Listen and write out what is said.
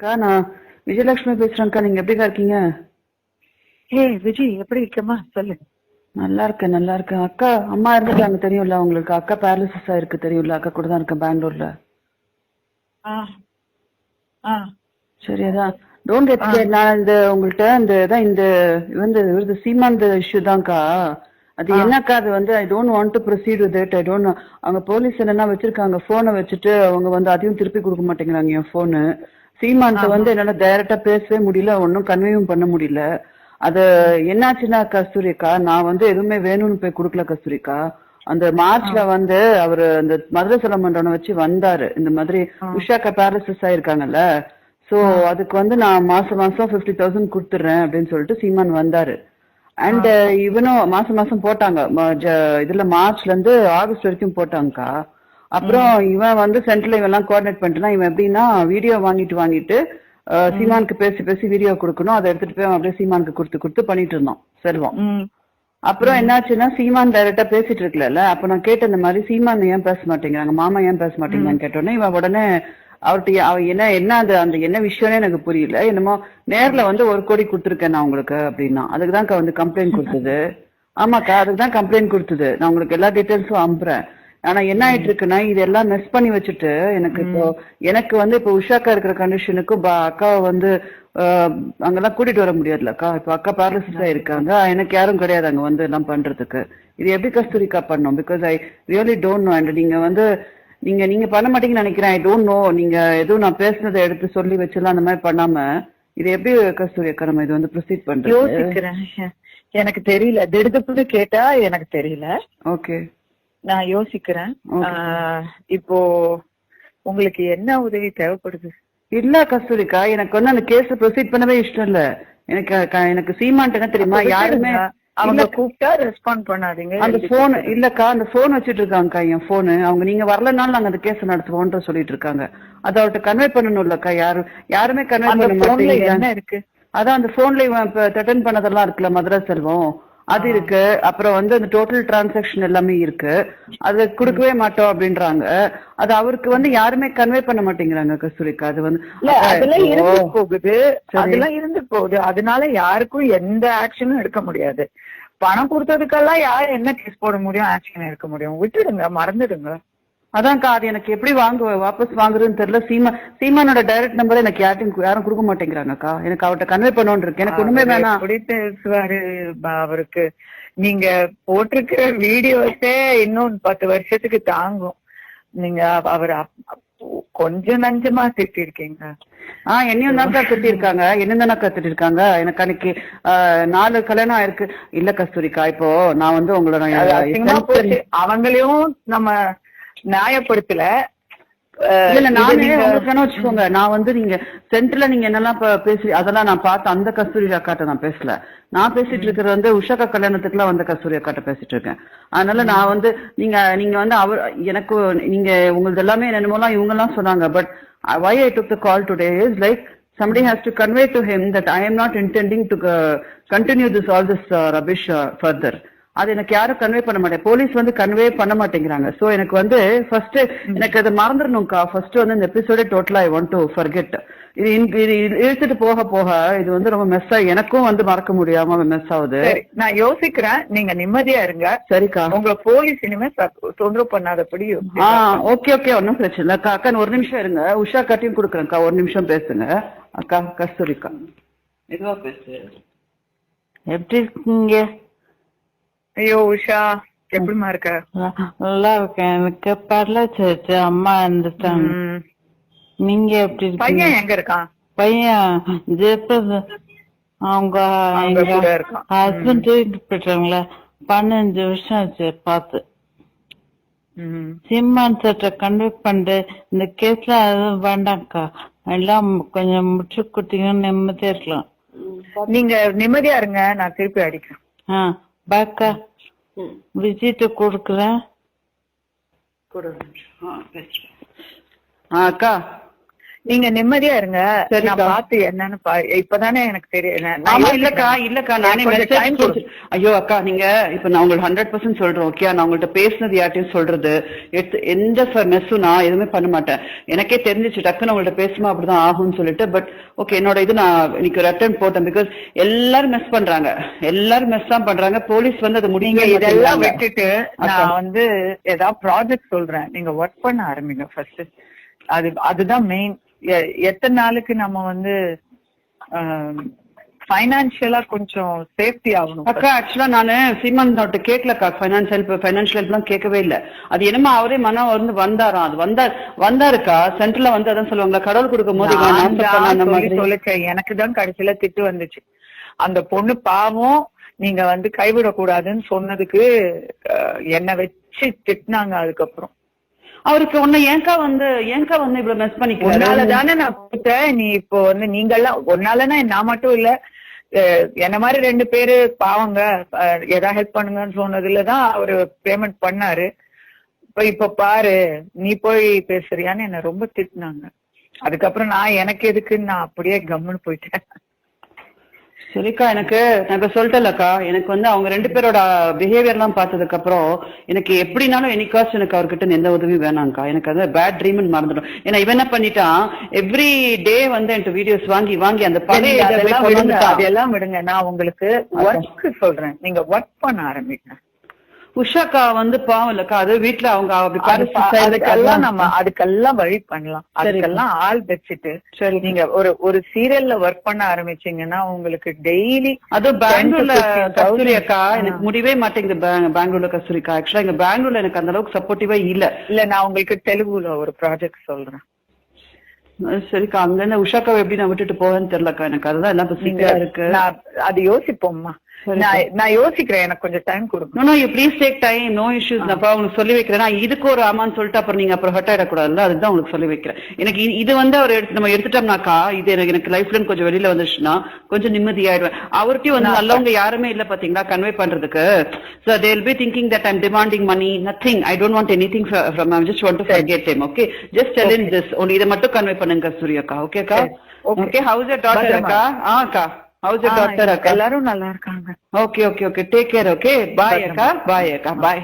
அக்கா நான் விஜயலட்சுமி பேசுறேன்க்கா நீங்க எப்படிக்கா இருக்கீங்க? ஏய் விஜய் எப்படி இருக்கமா சொல்லு. நல்லா இருக்கேன் நல்லா இருக்கேன். அக்கா அம்மா இருந்துட்டாங்க தெரியும்ல உங்களுக்கு? அக்கா பேரலிசிஸ் ஆயிருக்கு தெரியும்ல? அக்கா கூட தான் இருக்கேன் பெங்களூர்ல. ஆ ஆ. சரி அதான். டோன்ட் கெட் நான் இந்த உங்கள்ட்ட இந்த இதான் இந்த வந்து இது சீமான் இஷ்யூ தான்க்கா. அது என்னக்கா அது வந்து I don't want to proceed with it I don't அவங்க போலீஸ் என்னன்னா வச்சிருக்காங்க. போனை வச்சுட்டு அவங்க வந்து அதையும் திருப்பி கொடுக்க மாட்டேங்கிறாங்க என் போனு சீமான்ட்ட வந்து என்னால டைரக்டா பேசவே முடியல. ஒன்னும் கன்வேயும் பண்ண முடியல. அது என்னாச்சுன்னா கஸ்தூரிக்கா நான் வந்து எதுவுமே வேணும்னு போய் கொடுக்கல கஸ்தூரிக்கா அந்த மார்ச்ல வந்து அவரு அந்த மதுரை செலமன்றனை வச்சு வந்தாரு. இந்த மாதிரி உஷாக்கா பேரலிசிஸ் ஆயிருக்காங்கல்ல. சோ அதுக்கு வந்து நான் மாசம் மாசம் பிப்டி தௌசண்ட் கொடுத்துறேன் அப்படின்னு சொல்லிட்டு சீமான் வந்தாரு. அண்ட் இவனும் மாசம் மாசம் போட்டாங்க. இதுல மார்ச்ல இருந்து ஆகஸ்ட் வரைக்கும் போட்டாங்கக்கா. அப்புறம் இவன் வந்து சென்ட்ரல் இவெல்லாம் கோஆர்டினேட் பண்ணிட்டுனா இவன் எப்படின்னா வீடியோ வாங்கிட்டு வாங்கிட்டு சீமானுக்கு பேசி பேசி வீடியோ கொடுக்கணும். அதை எடுத்துட்டு போய் அப்படியே சீமானுக்கு கொடுத்து கொடுத்து பண்ணிட்டு இருந்தோம் செல்வம். அப்புறம் என்னாச்சுன்னா சீமான் டைரக்டா பேசிட்டு இருக்கல அப்ப நான் கேட்ட இந்த மாதிரி சீமான் ஏன் பேச மாட்டேங்கிறாங்க மாமா ஏன் பேச மாட்டேங்கிறான்னு கேட்டோன்னே இவன் உடனே அவர்கிட்ட அவ என்ன என்ன அது அந்த என்ன விஷயம்னே எனக்கு புரியல. என்னமோ நேர்ல வந்து ஒரு கோடி கொடுத்துருக்கேன் நான் உங்களுக்கு அப்படின்னா. அதுக்கு தான் வந்து கம்ப்ளைண்ட் கொடுத்தது. ஆமாக்கா அதுக்கு தான் கம்ப்ளைண்ட் கொடுத்தது. நான் உங்களுக்கு எல்லா டீடைல்ஸும் அனுப்புறேன். ஆனா என்ன ஆயிட்டு இருக்குன்னா இதெல்லாம் மிஸ் பண்ணி வச்சுட்டு எனக்கு இப்போ எனக்கு வந்து இப்போ உஷாக்கா இருக்கிற கண்டிஷனுக்கு அக்காவை வந்து அங்கெல்லாம் கூட்டிட்டு வர முடியாதுலக்கா இப்போ அக்கா பேரலிசிஸ் இருக்காங்க எனக்கு யாரும் கிடையாது அங்க வந்து எல்லாம் பண்றதுக்கு. இது எப்படி கஸ்தூரிக்கா பண்ணோம்? Because I really don't know and நீங்க வந்து நீங்க நீங்க பண்ண மாட்டீங்கன்னு நினைக்கிறேன். ஐ டோன்ட் நோ நீங்க எதுவும் நான் பேசுனதை எடுத்து சொல்லி வச்செல்லாம் அந்த மாதிரி பண்ணாம இது எப்படி கஸ்தூரி அக்கா நம்ம இது வந்து ப்ரொசீட் பண்றது? யோசிக்கிறேன். எனக்கு தெரியல. திடுதுப்புன்னு கேட்டா எனக்கு தெரியல. ஓகே. நான் யோசிக்கிறேன். இப்போ உங்களுக்கு என்ன உதவி தேவைப்படுது? இல்ல கஸ்தூரிக்கா. எனக்கு வந்து அந்த கேஸ் ப்ரொசீட் பண்ணவே இஷ்டம் இல்ல. எனக்கு எனக்கு சீமான்ட்டு தெரியுமா? யாருமே அவங்க கூப்பிட்டா ரெஸ்பாண்ட் பண்ணாதீங்க. அந்த போன் இல்லக்கா அந்த போன் வச்சிட்டு இருக்காங்கக்கா என் போனு அவங்க நீங்க வரலனாலும் நாங்க அந்த கேஸ் நடத்துவோம்ன்ற சொல்லிட்டு இருக்காங்க அத அவர்ட்ட கன்வே பண்ணணும்லக்கா யாரும் யாருமே கன்வே பண்ண இருக்கு? அதான் அந்த போன்ல இவன் இப்ப த்ரெட்டன் பண்ணதெல்லாம் இருக்குல்ல மதுரை செல்வம். அது இருக்கு. அப்புறம் வந்து அந்த டோட்டல் டிரான்சாக்ஷன் எல்லாமே இருக்கு. அது கொடுக்கவே மாட்டோம் அப்படின்றாங்க. அது அவருக்கு வந்து யாருமே கன்வே பண்ண மாட்டேங்கிறாங்க கஸ்தூரிக்கா. அது வந்து அதெல்லாம் இருந்து போகுது. அதெல்லாம் இருந்து போகுது. அதனால யாருக்கும் எந்த ஆக்ஷனும் எடுக்க முடியாது. பணம் கொடுத்ததுக்கெல்லாம் யார் என்ன கேஸ் போட முடியும் ஆக்ஷன் எடுக்க முடியும்? விட்டுடுங்க மறந்துடுங்க. அதான்க்கா அது எனக்கு எப்படி வாங்க வாபஸ் வாங்குறதுன்னு தெரியல. சீமா சீமானோட டைரக்ட் நம்பர் எனக்கு யார்ட்டும் யாரும் கொடுக்க மாட்டேங்கிறாங்கக்கா. எனக்கு அவர்ட்ட கன்வே பண்ணணும்னு இருக்கு. எனக்கு ஒண்ணுமே வேணாம். எப்படி பேசுவாரு அவருக்கு? நீங்க போட்டிருக்கிற வீடியோஸே இன்னும் பத்து வருஷத்துக்கு தாங்கும். நீங்க அவ- அவர் கொஞ்சம் நஞ்சமா திட்டிருக்கீங்க ஆ என்னையும் தான்க்கா திட்டிருக்காங்க. என்ன தானக்கா திட்டிருக்காங்க. எனக்கு அன்னைக்கு ஆஹ், நாலு கல்யாணம் ஆயிருக்கு. இல்ல கஸ்தூரிக்கா இப்போ நான் வந்து உங்களோட அவங்களையும் நம்ம நியாயப்படுத்தல. இல்ல நானே வச்சுக்கோங்க. நான் வந்து நீங்க சென்டர்ல நீங்க என்னெல்லாம் பேசி அதெல்லாம் நான் பார்த்து அந்த கஸ்தூரி அக்காட்ட நான் பேசல. நான் பேசிட்டு இருக்கிறது வந்து உஷாக்கா கல்யாணத்துக்குலாம் வந்த கஸ்தூரி அக்காட்ட பேசிட்டு இருக்கேன். அதனால நான் வந்து நீங்க நீங்க வந்து அவர் எனக்கு நீங்க உங்களது எல்லாமே என்னமோலாம் இவங்க எல்லாம் சொன்னாங்க but why I took the call today is like somebody has to convey to him that I am not intending to uh, continue this all this uh, rubbish uh, further. அது எனக்கு யாரும் கன்வே பண்ண மாட்டேன். Police வந்து convey பண்ண மாட்டேங்கிறாங்க. So எனக்கு வந்து ஃபர்ஸ்ட் எனக்கு அதை மறந்துடணும்க்கா. ஃபர்ஸ்ட் வந்து இந்த எபிசோடே டோட்டலா ஐ வாண்ட் டு ஃபர்கெட் இது இது இழுத்துட்டு போக போக இது வந்து ரொம்ப மெஸ் ஆகி எனக்கும் வந்து மறக்க முடியாம மெஸ் ஆகுது. சரி நான் யோசிக்கிறேன். நீங்க நிம்மதியா இருங்க. சரிக்கா. உங்களை போலீஸ் இனிமே தொந்தரவு பண்ணாதபடி ஆ ஓகே ஓகே ஒன்றும் பிரச்சனை இல்லை. அக்கா அக்கா ஒரு நிமிஷம் இருங்க. உஷா கட்டியும் கொடுக்குறேன்க்கா. ஒரு நிமிஷம் பேசுங்க. அக்கா கஸ்தூரிக்கா மெதுவா பேசு எப்படி இருக்கீங்க? ஐயோ உஷா எப்படிமா இருக்க? நல்லா இருக்கேன். எனக்கு பரலாச்சு அம்மா இருந்துட்டாங்க. நீங்க எப்படி பையன் எங்க இருக்கான்? பையன் ஜெப்பது அவங்க. ஹஸ்பண்ட் தூக்கிட்டு போயிட்டாங்களே. பன்னெண்டு வருஷம் ஆச்சு பார்த்து. ம். சிம்மான் சட்டை கன்வெக்ட் பண்ணிட்டு இந்த கேஸ்ல அதுவும் வேண்டாம்க்கா. எல்லாம் கொஞ்சம் முற்று குட்டிங்க நிம்மதியா இருக்கலாம். நீங்க நிம்மதியா இருங்க நான் திருப்பி அடிக்கிறேன். Baka. Vizita Kurkla. Kurkla. Ha, Petra. Ha, ka. நீங்க நிம்மதியா இருங்க. நான் பார்த்து என்னன்னு பா இப்பதானே எனக்கு தெரியும். இல்லக்கா இல்லக்கா நானே ஐயோ அக்கா நீங்க இப்ப நான் உங்களுக்கு ஹண்ட்ரட் பர்சன்ட் சொல்றேன் ஓகே நான் உங்கள்ட்ட பேசினது யார்ட்டையும் சொல்றது எத்- எந்த மெஸ்ஸும் நான் எதுவுமே பண்ண மாட்டேன். எனக்கே தெரிஞ்சிச்சு டக்குன்னு உங்கள்ட்ட பேசுமா அப்படிதான் ஆகும்னு சொல்லிட்டு பட் ஓகே என்னோட இது நான் இன்னைக்கு ஒரு அட்டன் போட்டேன் பிகாஸ் எல்லாரும் மெஸ் பண்றாங்க. எல்லாரும் மெஸ் தான் பண்றாங்க. போலீஸ் வந்து அதை முடிங்க இதெல்லாம் விட்டுட்டு. நான் வந்து ஏதாவது ப்ராஜெக்ட் சொல்றேன். நீங்க ஒர்க் பண்ண ஆரம்பிங்க ஃபர்ஸ்ட் அது அதுதான் மெயின் எத்தனை நாளுக்கு நம்ம வந்து ஃபைனான்சியலா கொஞ்சம் சேஃப்டி ஆகணும் அக்கா ஆக்சுவலா நானு சீமான் கிட்ட கேட்கலக்கா ஃபைனான்சியல் ஹெல்ப் எல்லாம் கேட்கவே இல்ல. அது என்னமோ அவரே மனம் வந்து வந்தாராம். அது வந்தா வந்தாருக்கா? சென்டர்ல வந்து அதான் சொல்லுவாங்க கடவுள் கொடுக்கும் போது சொல்லிச்சேன் எனக்கு தான் கடைசியில திட்டு வந்துச்சு. அந்த பொண்ணு பாவம் நீங்க வந்து கைவிடக்கூடாதுன்னு சொன்னதுக்கு என்னை வச்சு திட்டினாங்க அதுக்கப்புறம். அவருக்கு உன்ன ஏங்கா வந்து ஏங்கா வந்து இவ்வளவு மெஸ் பண்ணிக்கிறேன் உன்னால தானே நான் கொடுத்தேன் நீ இப்போ வந்து நீங்க எல்லாம் உன்னாலனா நான் மட்டும் இல்ல. என்ன மாதிரி ரெண்டு பேரு பாவங்க அஹ், ஏதாவது ஹெல்ப் பண்ணுங்கன்னு சொன்னதுலதான் அவரு பேமெண்ட் பண்ணாரு. இப்ப இப்ப பாரு நீ போய் பேசுறியான்னு என்ன ரொம்ப திட்டினாங்க. அதுக்கப்புறம் நான் எனக்கு எதுக்குன்னு நான் அப்படியே கம்முன்னு போயிட்டேன். சரிக்கா எனக்கு நான் இப்ப சொல்லிட்டேன்லக்கா. எனக்கு வந்து அவங்க ரெண்டு பேரோட பிஹேவியர் எல்லாம் பார்த்ததுக்கு அப்புறம் எனக்கு எப்படினாலும் என்னைக்காச்சும் எனக்கு அவர்கிட்ட எந்த உதவியும் வேணாம்க்கா. எனக்கு அது பேட் ட்ரீம்னு மறந்துடும் ஏன்னா இவன் என்ன பண்ணிட்டான்? எவ்ரி டே வந்து என்கிட்ட வீடியோஸ் வாங்கி வாங்கி அந்த பழைய. அதெல்லாம் விடுங்க நான் உங்களுக்கு ஒர்க் சொல்றேன். நீங்க ஒர்க் பண்ண ஆரம்பிங்க. உஷாக்கா வந்து பாவம் இல்லக்கா. அது வீட்டுல அவங்க அது அதுக்கெல்லாம் நம்ம அதுக்கெல்லாம் வழி பண்ணலாம். அதுக்கெல்லாம் ஆள் வச்சுட்டு சரி. நீங்க ஒரு ஒரு சீரியல்ல ஒர்க் பண்ண ஆரம்பிச்சீங்கன்னா உங்களுக்கு டெய்லி அதுவும் பெங்களூர்ல 10 to 15,000 கஸ்தூரி அக்கா. எனக்கு முடியவே மாட்டேங்குது பெங்களூர்ல கஸ்தூரி அக்கா. ஆக்சுவலா இங்க பெங்களூர்ல எனக்கு அந்த அளவுக்கு சப்போர்ட்டிவா இல்ல. இல்ல நான் உங்களுக்கு தெலுங்குல ஒரு ப்ராஜெக்ட் சொல்றேன். சரிக்கா. அங்க உஷாக்காவை எப்படி நான் விட்டுட்டு போவேன்னு தெரியலக்கா. எனக்கு அதுதான் எல்லாம் இருக்கு. அது யோசிப்போம்மா. நான் யோசிக்கிறேன் எனக்கு கொஞ்சம் time no you please take time no issues நான் உங்களுக்கு சொல்லி வைக்கிறேன். நான் இதுக்கு ஒரு ஆமான்னு சொல்லிட்டு அப்புறம் நீங்க அப்புறம் ஹர்ட் ஆயிடக்கூடாதுல்ல? அதுதான் உங்களுக்கு சொல்லி வைக்கிறேன். எனக்கு இது வந்து அவர் எடுத்து நம்ம எடுத்துட்டோம்னாக்கா இது எனக்கு எனக்கு லைஃப்ல கொஞ்சம் வெளியில வந்துச்சுன்னா கொஞ்சம் நிம்மதியாயிடுவேன். அவர்கிட்டயும் வந்து நல்லவங்க யாருமே இல்ல பாத்தீங்களா கன்வே பண்றதுக்கு? So they will be thinking that I'm demanding money nothing I don't want anything from I just want to forget him okay just tell in this only இதை மட்டும் கன்வே பண்ணுங்க சூரிய அக்கா? Okay house daughter. அக்கா? ஆ அக்கா. House your daughter அக்கா? எல்லாரும் நல்லா இருக்காங்க okay okay okay take care okay bye அக்கா. பாய் அக்கா. பாய்